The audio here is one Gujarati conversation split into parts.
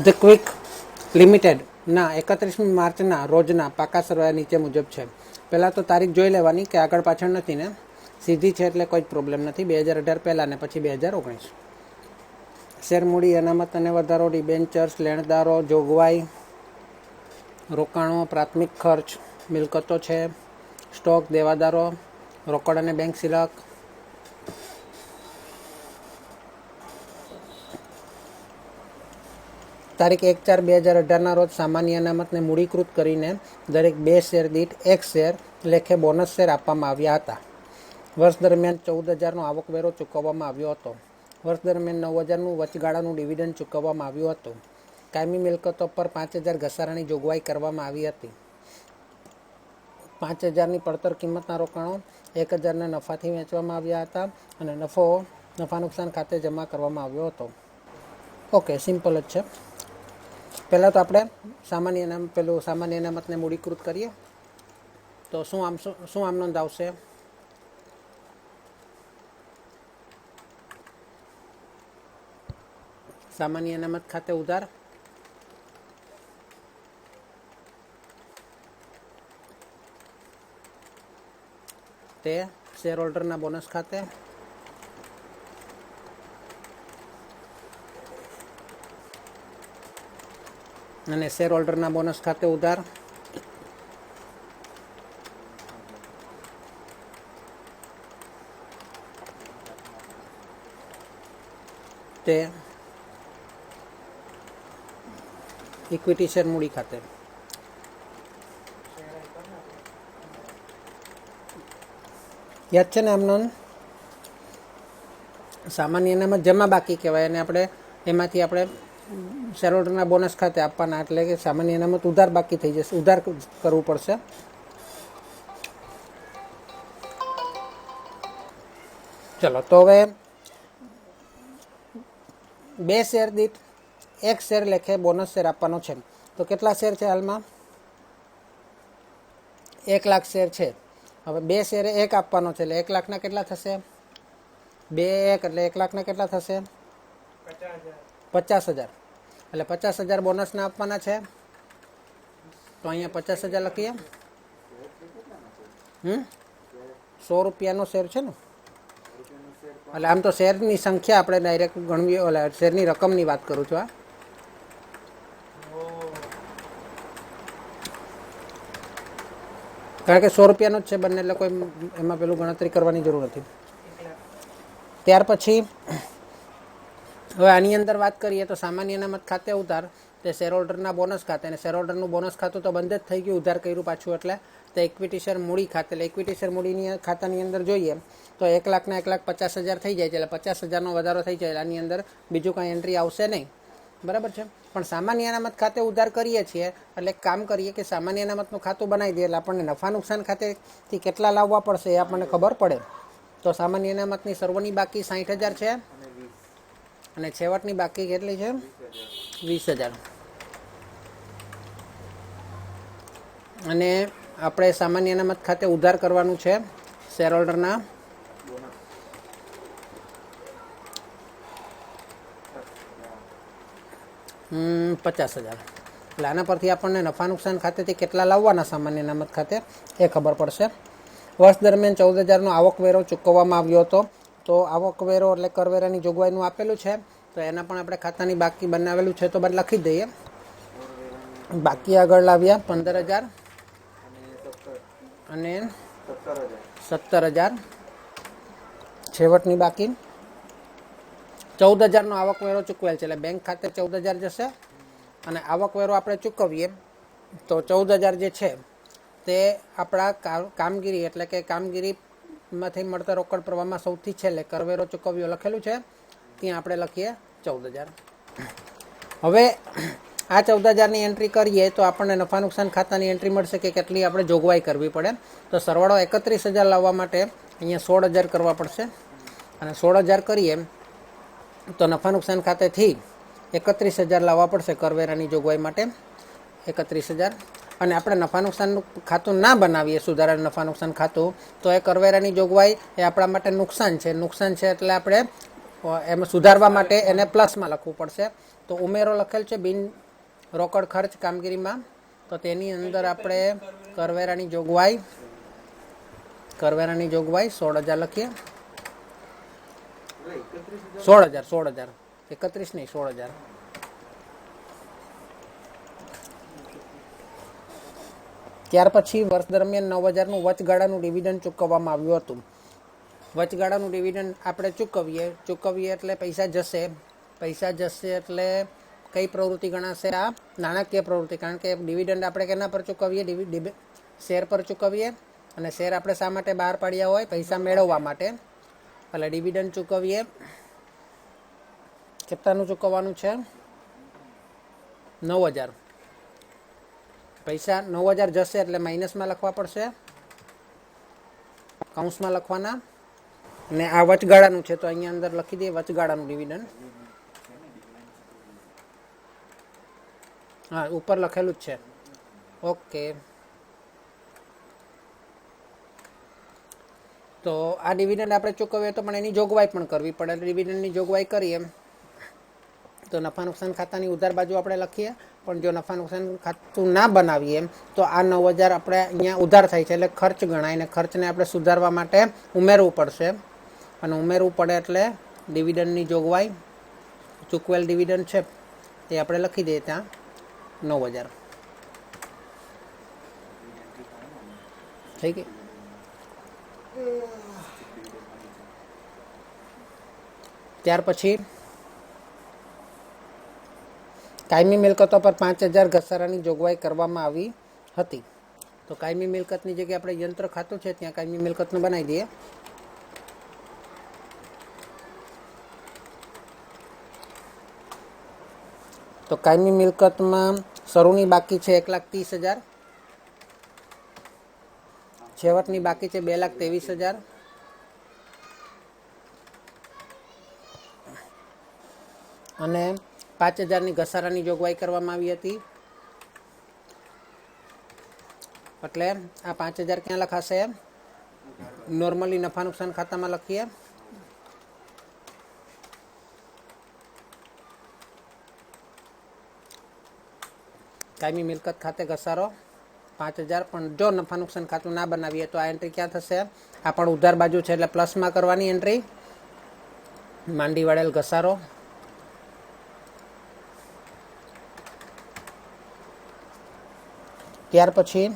ધ ક્વિક લિમિટેડના એકત્રીસમી માર્ચના રોજના પાકા સરવાયા નીચે મુજબ છે. પહેલાં તો તારીખ જોઈ લેવાની કે આગળ પાછળ નથી ને. સીધી છે એટલે કોઈ જ પ્રોબ્લેમ નથી. બે હજાર અઢાર પહેલાં ને પછી બે હજાર ઓગણીસ. શેર મૂડી અનામત અને વધારો ડિબેન્ચર્સ લેણદારો, જોગવાઈ, રોકાણો, પ્રાથમિક ખર્ચ, મિલકતો છે, સ્ટોક, દેવાદારો, રોકડ અને બેંક સિલક તારીખ એક ચાર બે હજાર અઢારના રોજ સામાન્ય અનામતને મૂડીકૃત કરીને દરેક બે શેર દીઠ એક શેર લેખે બોનસ શેર આપવામાં આવ્યા હતા. વર્ષ દરમિયાન ચૌદ હજારનો આવકવેરો ચૂકવવામાં આવ્યો હતો. વર્ષ દરમિયાન નવ હજારનું વચગાળાનું ડિવિડન્ડ ચૂકવવામાં આવ્યું હતું. કાયમી મિલકતો પર પાંચ હજાર ઘસારાની જોગવાઈ કરવામાં આવી હતી. પાંચ હજારની પડતર કિંમતના રોકાણો એક હજારના નફાથી વેચવામાં આવ્યા હતા અને નફો, નફા નુકસાન ખાતે જમા કરવામાં આવ્યો હતો. ઓકે, સિમ્પલ જ છે. પહેલાં તો આપણે સામાન્ય નામ, પેલું સામાન્ય અનામતને મૂડીકૃત કરીએ. તો શું આમ શું આમ નોંધ આવશે સામાન્ય અનામત ખાતે ઉધાર. તે શેર હોલ્ડરના બોનસ ખાતે. અને શેર હોલ્ડરના બોનસ ખાતે ઉધાર. તે ઇક્વિટી શેર મૂડી ખાતે. યાદ છે ને આમનો સામાન્ય એનામાં જમા બાકી કહેવાય અને આપણે એમાંથી આપણે શેરહોલ્ડરના બોનસ ખાતે આપવાના એટલે કે સામાન્ય અનામત ઉધાર બાકી થઈ જશે. ઉધાર કરવું પડશે. ચલો, તો હવે બે શેર દીઠ એક શેર લેખે બોનસ શેર આપવાનો છે. તો કેટલા શેર છે હાલમાં? એક લાખ શેર છે. હવે બે શેરે એક આપવાનો છે એટલે એક લાખના કેટલા થશે? બે એક એટલે એક લાખના કેટલા થશે? પચાસ હજાર. એટલે પચાસ હજાર બોનસના આપવાના છે. તો અહીંયા પચાસ હજાર લખીએ. હમ? સો રૂપિયાનો શેર છે ને? એટલે આમ તો શેરની સંખ્યા આપણે ડાયરેક્ટ ગણવી એટલે શેરની રકમની વાત કરું છું આ કારણ કે સો રૂપિયાનો જ છે બંને એટલે કોઈ એમાં પેલું ગણતરી કરવાની જરૂર નથી. ત્યાર પછી હવે આની અંદર વાત કરીએ તો સામાન્ય અનામત ખાતે ઉધાર તે શેરહોલ્ડરના બોનસ ખાતે અને શેરહોલ્ડરનું બોનસ ખાતું તો બંધ જ થઈ ગયું ઉધાર કર્યું પાછું એટલે તો ઇક્વિટી શેર મૂડી ખાતે એટલે ઇક્વિટી શેર મૂડીની ખાતાની અંદર જોઈએ તો એક લાખના એક લાખ પચાસ હજાર થઈ જાય છે એટલે પચાસ હજારનો વધારો થઈ જાય આની અંદર બીજું કાંઈ એન્ટ્રી આવશે નહીં. બરાબર છે? પણ સામાન્ય અનામત ખાતે ઉધાર કરીએ છીએ એટલે કામ કરીએ કે સામાન્ય અનામતનું ખાતું બનાવી દઈએ એટલે આપણને નફા નુકસાન ખાતેથી કેટલા લાવવા પડશે એ આપણને ખબર પડે. તો સામાન્ય અનામતની સર્વની બાકી સાઠ હજાર છે. અને છેવટની બાકી કેટલી છે? વીસ હજાર. અને આપણે સામાન્ય અનામત ખાતે ઉધાર કરવાનું છે શેર હોલ્ડરના પચાસ હજાર. એટલે આના પરથી આપણને નફા નુકસાન ખાતેથી કેટલા લાવવાના સામાન્ય અનામત ખાતે એ ખબર પડશે. વર્ષ દરમિયાન ચૌદ હજારનો આવકવેરો ચૂકવવામાં આવ્યો હતો. તો આવકવેરો એટલે કરવેરાની જોગવાઈનું આપેલું છે. તો એના પણ આપણે ખાતાની બાકી બનાવેલું છે તો બાદ લખી દઈએ. બાકી આગળ લાવ્યા પંદર હજાર. અને સત્તર હજાર. છેવટની બાકી. ચૌદ હજારનો આવકવેરો ચૂકવેલ છે એટલે બેંક ખાતે ચૌદ હજાર જશે. અને આવકવેરો આપણે ચૂકવીએ તો ચૌદ હજાર જે છે તે આપણા કામગીરી એટલે કે કામગીરીમાંથી મળતા રોકડ પ્રવાહમાં સૌથી છેલ્લે કરવેરો ચૂકવ્યો લખેલું છે. ત્યાં આપણે લખીએ ચૌદ હજાર. હવે આ ચૌદ હજારની એન્ટ્રી કરીએ તો આપણને નફા નુકસાન ખાતાની એન્ટ્રી મળશે કે કેટલી આપણે જોગવાઈ કરવી પડે. તો સરવાળો એકત્રીસ હજાર લાવવા માટે અહીંયા સોળ હજાર કરવા પડશે. અને સોળ હજાર કરીએ તો નફા નુકસાન ખાતેથી એકત્રીસ હજાર લાવવા પડશે કરવેરાની જોગવાઈ માટે. એકત્રીસ હજાર. અને આપણે નફા નુકસાનનું ખાતું ના બનાવીએ, સુધારેલ નફા નુકસાન ખાતું, તો એ કરવેરાની જોગવાઈ એ આપણા માટે નુકસાન છે. નુકસાન છે એટલે આપણે એમ સુધારવા માટે એને પ્લસમાં લખવું પડશે. તો ઉમેરો લખેલ છે બિન રોકડ ખર્ચ કામગીરીમાં. તો તેની અંદર આપણે કરવેરાની જોગવાઈ કરવેરાની જોગવાઈ સોળ હજાર લખીએ. સોળ હજાર સોળ હજાર એકત્રીસ નહીં સોળ હજાર ત્યાર પછી વર્ષ દરમિયાન નવ હજારનું વચગાળાનું ડિવિડન્ડ ચૂકવવામાં આવ્યું હતું. વચગાળાનું ડિવિડન્ડ આપણે ચૂકવીએ ચૂકવીએ એટલે પૈસા જશે. પૈસા જશે એટલે કઈ પ્રવૃત્તિ ગણાશે? આ નાણાકીય પ્રવૃત્તિ. કારણ કે ડિવિડન્ડ આપણે કેના પર ચૂકવીએ? શેર પર ચૂકવીએ. અને શેર આપણે શા માટે બહાર પાડ્યા હોય? પૈસા મેળવવા માટે. એટલે ડિવિડન્ડ ચૂકવીએ. કેટલાનું ચૂકવવાનું છે? નવ હજાર. પૈસા નવ હજાર જશે એટલે માઇનસમાં લખવા પડશે. કૌંસમાં લખવાના. અને આ વચગાળાનું છે, તો અહીંયા અંદર લખી દઈએ વચગાળાનું ડિવિડન્ડ હા, ઉપર લખેલું જ છે. ઓકે. તો આ ડિવિડન્ડ આપણે ચૂકવીએ તો પણ એની જોગવાઈ પણ કરવી પડે. ડિવિડન્ડની જોગવાઈ કરીએ. તો નફા નુકસાન ખાતાની ઉધાર બાજુ આપણે લખીએ. પણ જો નફા નુકસાન ખાતું ના બનાવીએ તો આ નવ હજાર આપણે અહીંયા ઉધાર થાય છે. એટલે ખર્ચ ગણાય ને ખર્ચને આપણે સુધારવા માટે ઉમેરવું પડશે. અને ઉમેરવું પડે એટલે ડિવિડન્ડની જોગવાઈ, ચૂકવેલ ડિવિડન્ડ છે તે આપણે લખી દઈએ ત્યાં નવ હજાર. થઈ ગઈ? ત્યાર પછી કાયમી મિલકતો પર પાંચ હજાર ઘસારાની જોગવાઈ કરવામાં આવી હતી. તો કાયમી મિલકતની જગ્યાએ આપણે યંત્ર ખાતું છે, ત્યાં કાયમી મિલકતનું બનાવી દઈએ. તો કાયમી મિલકતમાં શરૂની બાકી છે એક લાખ ત્રીસ હજાર. છેવટની બાકી છે બે લાખ ત્રેવીસ હજાર. અને પાંચ હજારની ઘસારાની જોગવાઈ કરવામાં આવી હતી. એટલે આ પાંચ હજાર ક્યાં લખાશે? નોર્મલી નફા નુકસાન ખાતામાં લખીએ. કાયમી મિલકત ખાતે ઘસારો. પાંચ હજાર, પણ જો નફા નુકસાન ખાતું ના બનાવીએ તો આ એન્ટ્રી ક્યાં થશે? આ પણ ઉધાર બાજુ છે, એટલે પ્લસમાં કરવાની એન્ટ્રી માંડી વાળેલ ઘસારો. ત્યાર પછી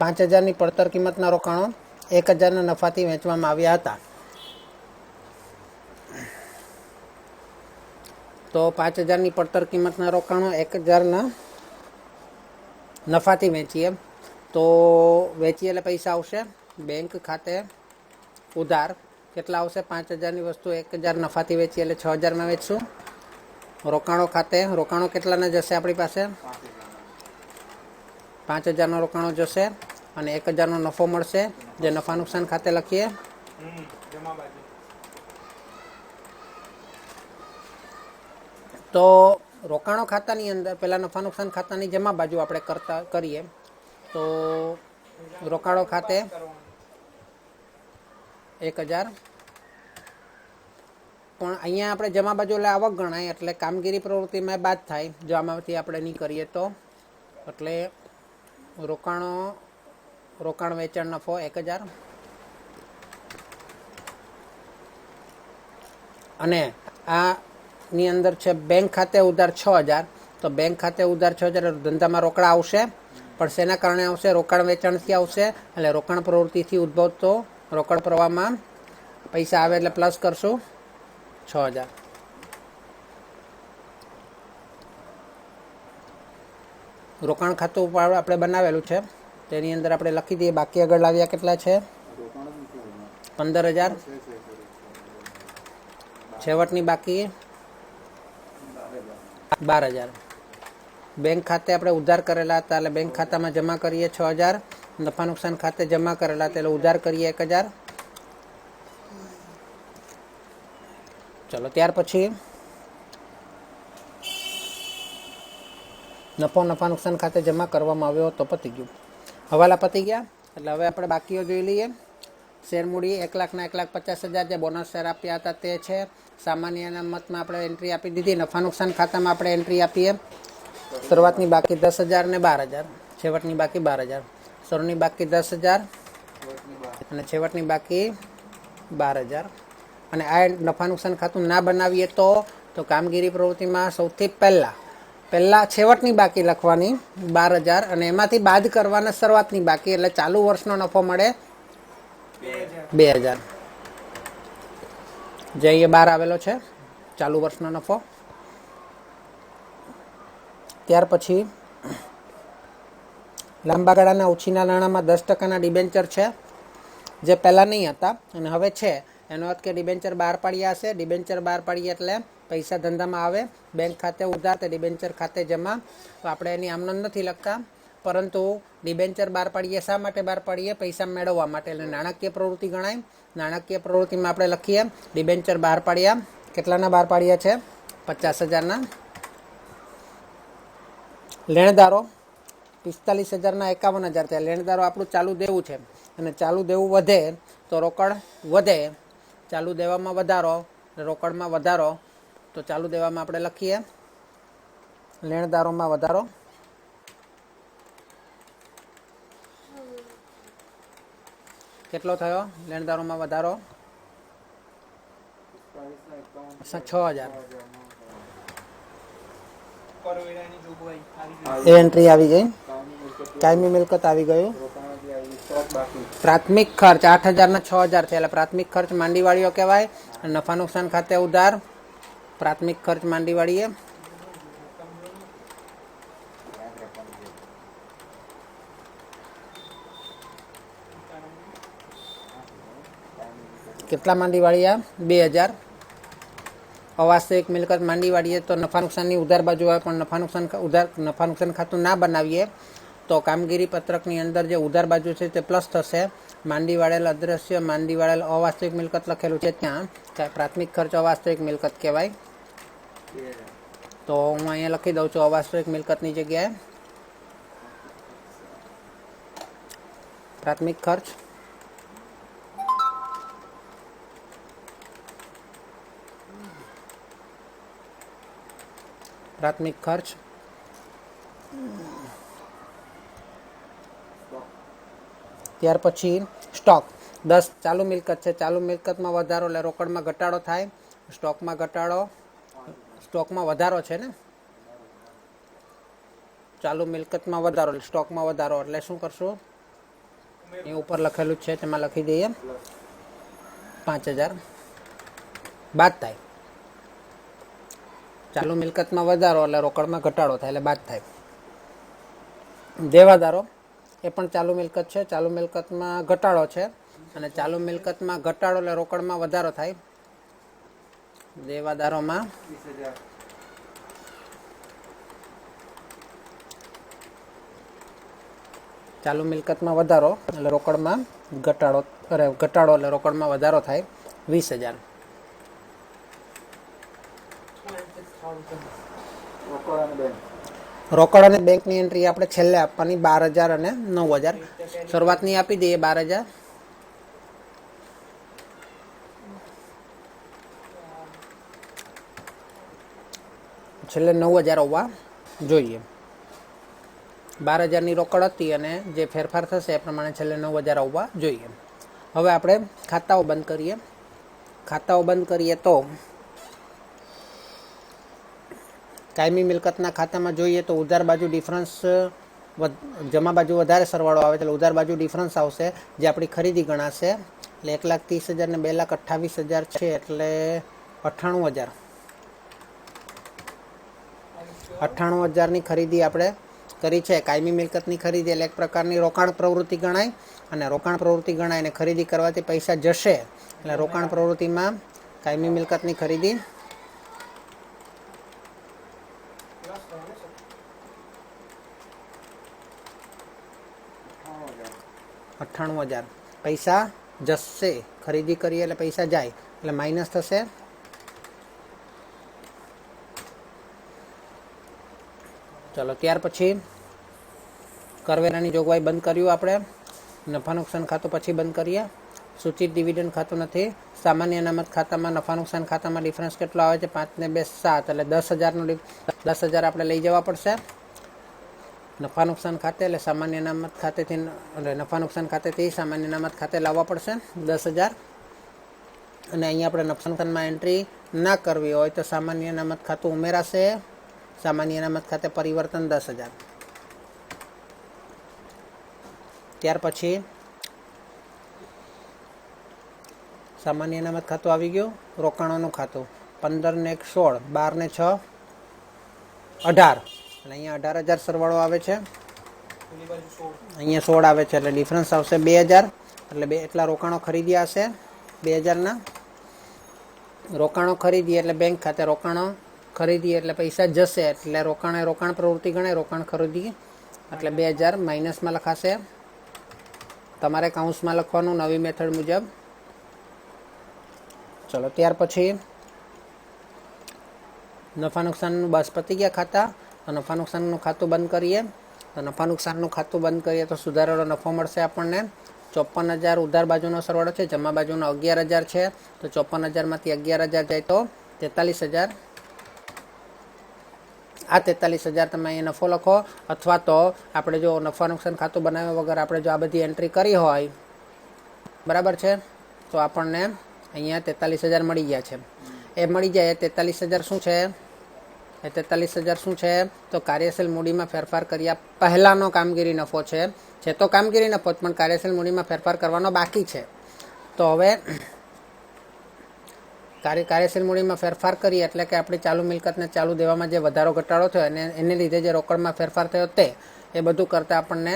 પાંચ હજારની પડતર કિંમતના રોકાણો, એક હજારના નફાથી વેચવામાં આવ્યા હતા. તો પાંચ હજારની પડતર કિંમતના રોકાણો, એક હજારના નફાથી વેચીએ. તો વેચીએ એટલે પૈસા આવશે. બેંક ખાતે ઉધાર. કેટલા આવશે? પાંચ હજારની વસ્તુ એક હજાર નફાથી વેચીએ એટલે છ હજારમાં વેચશું. રોકાણો ખાતે. રોકાણો કેટલાના જશે આપણી પાસે? પાંચ હજારનો રોકાણો જશે અને એક હજારનો નફો મળશે. જે નફા નુકસાન ખાતે લખીએ. તો રોકાણો ખાતાની અંદર, પહેલાં નફા નુકસાન ખાતાની જમા બાજુ આપણે કરતા, કરીએ. તો રોકાણો ખાતે એક હજાર પણ અહીંયા આપણે જમા બાજુ એટલે આવક ગણાય, એટલે કામગીરી પ્રવૃત્તિમાં બાદ થાય. જો આપણે નહીં કરીએ તો. એટલે રોકાણો, રોકાણ વેચાણ નફો એક હજાર. અને આની અંદર છે બેંક ખાતે ઉધાર છ હજાર. તો બેંક ખાતે ઉધાર છ હજાર ધંધામાં રોકડા આવશે, પણ શેના કારણે આવશે? રોકાણ વેચાણથી આવશે, એટલે રોકાણ પ્રવૃત્તિથી ઉદ્ભવતો રોકડ પ્રવાહમાં પૈસા આવે એટલે પ્લસ કરશું. છ હજાર. રોકાણ ખાતું આપણે બનાવેલું છે. તેની અંદર આપણે લખી દઈએ, બાકી આગળ લાવ્યા કેટલા છે? પંદર હજાર. છેવટની બાકી બાર હજાર. બેંક ખાતે આપણે ઉધાર કરેલા હતા એટલે બેંક ખાતામાં જમા કરીએ, છ હજાર. નફા નુકસાન ખાતે જમા કરેલા હતા એટલે ઉધાર કરીએ એક હજાર. ચલો, ત્યાર પછી નફો નફા નુકસાન ખાતે જમા કરવામાં આવ્યો તો પતી ગયું. હવાલા પતી ગયા, એટલે હવે આપણે બાકીઓ જોઈ લઈએ. શેર મૂડી એક લાખના એક લાખ પચાસ હજાર જે બોનસ શેર આપ્યા હતા તે છે. સામાન્ય અનામતમાં આપણે એન્ટ્રી આપી દીધી. નફા નુકસાન ખાતામાં આપણે એન્ટ્રી આપીએ. શરૂઆતની બાકી દસ હજાર ને બાર હજાર. છેવટની બાકી બાર હજાર. શરૂની બાકી દસ હજાર. અને છેવટની બાકી બાર હજાર. અને આ નફા નુકસાન ખાતું ના બનાવીએ તો તો કામગીરી પ્રવૃત્તિમાં સૌથી પહેલાં પહેલાં છેવટની બાકી લખવાની બાર હજાર અને એમાંથી બાદ કરવાના શરૂઆતની બાકી, એટલે ચાલુ વર્ષનો નફો મળે બે હજાર. જે એ બાર આવેલો છે, ચાલુ વર્ષનો નફો. ત્યાર પછી, લાંબા ગાળાના ઓછીના નાણાંમાં દસ ટકાના ડિબેન્ચર છે, જે પહેલાં નહીં હતા, અને હવે છે. એનો અર્થ કે ડિબેન્ચર બહાર પાડ્યા હશે ડિબેન્ચર બહાર પાડીએ એટલે પૈસા ધંધામાં આવે. બેંક ખાતે ઉધાર તે ડિબેન્ચર ખાતે જમા. તો આપણે એની આમનો નથી લખતા. પરંતુ ડિબેન્ચર બહાર પાડીએ શા માટે બહાર પાડીએ? પૈસા મેળવવા માટે. એટલે નાણાકીય પ્રવૃત્તિ ગણાય. નાણાકીય પ્રવૃત્તિમાં આપણે લખીએ ડિબેન્ચર બહાર પાડ્યા. કેટલાના બહાર પાડ્યા છે? પચાસ હજારના. લેણદારો પિસ્તાલીસ હજારના, એકાવન હજાર થયા. લેણદારો આપણું ચાલુ દેવું છે. અને ચાલુ દેવું વધે તો રોકડ વધે. ચાલુ દેવામાં વધારો અને રોકડમાં વધારો તો ચાલુ દેવામાં આપણે લખીએ. લેણદારોમાં વધારો. કેટલો થયો? લેણદારોમાં વધારો? છ હજાર. કરવેરાની જોગવાઈ આવી ગઈ. એ એન્ટ્રી આવી ગઈ. કાયમી મિલકત આવી ગયું. પ્રાથમિક ખર્ચ આઠ હજારના છ હજાર છે એટલે પ્રાથમિક ખર્ચ માંડીવાળીઓ કહેવાય. અને નફા નુકસાન ખાતે ઉધાર. પ્રાથમિક ખર્ચ માંડીવાળીએ. કેટલા માંડીવાળીયા બે હજાર. અવાસ્તવિક મિલકત માંડી વાળીએ તો નફા નુકસાનની ઉધાર બાજુ આવે, પણ નફા નુકસાન ખા- ઉધાર નફા નુકસાન ખાતું ના બનાવીએ. તો કામગીરી પત્રકની અંદર જે ઉધાર બાજુ છે તે પ્લસ થશે. માંડી વાળેલ અદ્રશ્ય માંડી વાળેલ અવાસ્તવિક મિલકત લખેલું છે ત્યાં. ત્યાં પ્રાથમિક ખર્ચ અવાસ્તવિક મિલકત કહેવાય. તો હું અહીંયા લખી દઉં છું અવાસ્તવિક મિલકતની જગ્યાએ. પ્રાથમિક ખર્ચ. પ્રાથમિક ખર્ચ. ત્યાર પછી સ્ટોક. દસ ચાલુ મિલકત છે. ચાલુ મિલકતમાં વધારો એટલે રોકડમાં ઘટાડો થાય. સ્ટોકમાં ઘટાડો, સ્ટોકમાં વધારો છે ને? ચાલુ મિલકતમાં વધારો, એટલે સ્ટોકમાં વધારો. એટલે શું કરશું? એ ઉપર લખેલું છે. તેમાં લખી દઈએ. પાંચ હજાર. બાદ થાય. ચાલુ મિલકતમાં વધારો એટલે રોકડમાં ઘટાડો થાય એટલે બાદ થાય. દેવાદારો. એ પણ ચાલુ મિલકત છે. ચાલુ મિલકતમાં ઘટાડો છે. અને ચાલુ મિલકતમાં ઘટાડો એટલે રોકડમાં વધારો થાય. દેવાદારોમાં ચાલુ મિલકતમાં વધારો એટલે રોકડમાં ઘટાડો, અરે, ઘટાડો એટલે રોકડમાં વધારો થાય વીસ હજાર. રોકડ બેંકની એન્ટ્રી આપણે છેલ્લે આપવાની બાર હજાર અને નવ હજાર. શરૂઆતની આપી દઈએ બાર હજાર. છેલ્લે નવ હજાર આવવા જોઈએ. બાર હજારની રોકડ હતી અને જે ફેરફાર થશે એ પ્રમાણે છેલ્લે નવ હજાર આવવા જોઈએ. હવે આપણે ખાતાઓ બંધ કરીએ. ખાતાઓ બંધ કરીએ તો કાયમી મિલકતના ખાતામાં જોઈએ તો ઉધાર બાજુ ડિફરન્સ જમા બાજુ વધારે સરવાળો આવે એટલે ઉધાર બાજુ ડિફરન્સ આવશે. જે આપણી ખરીદી ગણાશે, એટલે એક લાખ ત્રીસ હજાર ને બે લાખ અઠ્ઠાવીસ હજાર છે, એટલે અઠ્ઠાણું હજાર. અઠ્ઠાણું હજારની ખરીદી આપણે કરી છે. કાયમી મિલકતની ખરીદી એટલે એક પ્રકારની રોકાણ પ્રવૃત્તિ ગણાય અને રોકાણ પ્રવૃત્તિ ગણાય અને ખરીદી કરવાથી પૈસા જશે. એટલે રોકાણ પ્રવૃત્તિમાં કાયમી મિલકતની ખરીદી અઠ્ઠાણું હજાર. પૈસા જશે. ખરીદી કરીએ એટલે પૈસા જાય. એટલે માઇનસ થશે. ચલો, ત્યાર પછી કરવેરાની જોગવાઈ બંધ કર્યું આપણે. નફા નુકસાન ખાતું પછી બંધ કરીએ. સૂચિત ડિવિડન્ડ ખાતું નથી. સામાન્ય અનામત ખાતામાં નફા નુકસાન ખાતામાં ડિફરન્સ કેટલો આવે છે? પાંચ ને બે, સાત. એટલે દસ હજારનો દસ હજાર આપણે લઈ જવા પડશે. નફા નુકસાન ખાતે એટલે સામાન્ય અનામત ખાતેથી એટલે નફા નુકસાન ખાતેથી સામાન્ય અનામત ખાતે લાવવા પડશે દસ હજાર. અને અહીંયા આપણે નફા નુકસાનમાં એન્ટ્રી ના કરવી હોય તો સામાન્ય અનામત ખાતું ઉમેરાશે. સામાન્ય અનામત ખાતે પરિવર્તન દસ હજાર. ત્યાર પછી સામાન્ય અનામત ખાતું આવી ગયું. રોકાણોનું ખાતું પંદર ને એક સોળ બાર ને છ, અઢાર. એટલે અહીંયા અઢાર હજાર સરવાળો આવે છે. અહીંયા સોળ આવે છે, એટલે ડિફરન્સ આવશે બે હજાર. એટલે બે, એટલા રોકાણો ખરીદ્યા હશે બે હજારના. રોકાણો ખરીદીએ એટલે બેંક ખાતે રોકાણો ખરીદીએ એટલે પૈસા જશે, એટલે રોકાણ રોકાણ પ્રવૃત્તિ ગણાય, રોકાણ ખરીદી. એટલે બે હજાર માઇનસમાં લખાશે. તમારે કાઉન્સમાં લખવાનું નવી મેથડ મુજબ. ચલો, ત્યાર પછી નફા નુકસાનનું બસ પતી ગયા ખાતા. તો નફા નુકસાનનું ખાતું બંધ કરીએ. તો નફા નુકસાનનું ખાતું બંધ કરીએ તો સુધારેલો નફો મળશે આપણને. ચોપન હજાર ઉધાર બાજુનો સરવાળો છે, જમા બાજુનો અગિયાર હજાર છે. તો ચોપન હજારમાંથી અગિયાર હજાર જાય તો તેતાલીસ હજાર. આ તેતાલીસ હજાર તમે અહીંયા નફો લખો અથવા તો આપણે જો નફા નુકસાન ખાતું બનાવ્યા વગર આપણે જો આ બધી એન્ટ્રી કરી હોય, બરાબર છે? તો આપણને અહીંયા તેતાલીસ હજાર મળી ગયા છે. એ મળી જાય તેતાલીસ હજાર શું છે? તેતાલીસ હજાર શું છે? તો કાર્યશીલ મૂડીમાં ફેરફાર કર્યા પહેલાંનો કામગીરી નફો છે. છે તો કામગીરી નફો પણ કાર્યશીલ મૂડીમાં ફેરફાર કરવાનો બાકી છે. તો હવે કાર્ય, કાર્યશીલ મૂડીમાં ફેરફાર કરીએ એટલે કે આપણી ચાલુ મિલકતને ચાલુ દેવામાં જે વધારો ઘટાડો થયો અને એને લીધે જે રોકડમાં ફેરફાર થયો તે, એ બધું કરતાં આપણને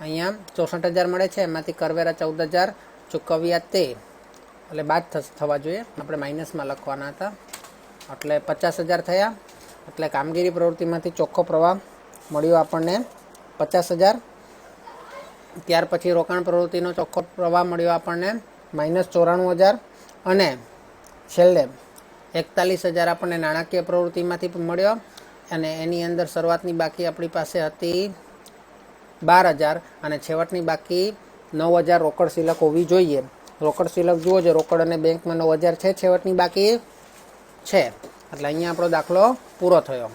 અહીંયા ચોસઠ હજાર મળે છે. એમાંથી કરવેરા ચૌદ હજાર, ચૂકવ્યા તે. એટલે બાદ થવા જોઈએ. આપણે માઇનસમાં લખવાના હતા. એટલે પચાસ હજાર થયા. એટલે કામગીરી પ્રવૃત્તિમાંથી ચોખ્ખો પ્રવાહ મળ્યો આપણને પચાસ હજાર. ત્યાર પછી રોકાણ પ્રવૃત્તિનો ચોખ્ખો પ્રવાહ મળ્યો આપણને માઇનસ ચોરાણું હજાર. અને છેલ્લે એકતાલીસ હજાર આપણને નાણાકીય પ્રવૃત્તિમાંથી મળ્યો. અને એની અંદર શરૂઆતની બાકી આપણી પાસે હતી બાર હજાર અને છેવટની બાકી નવ હજાર રોકડ સિલક હોવી જોઈએ. રોકડ સિલક જુઓ છો રોકડ અને બેંકમાં નવ હજાર છે, છેવટની બાકી છે. એટલે અહીંયા આપણો દાખલો પૂરો થયો.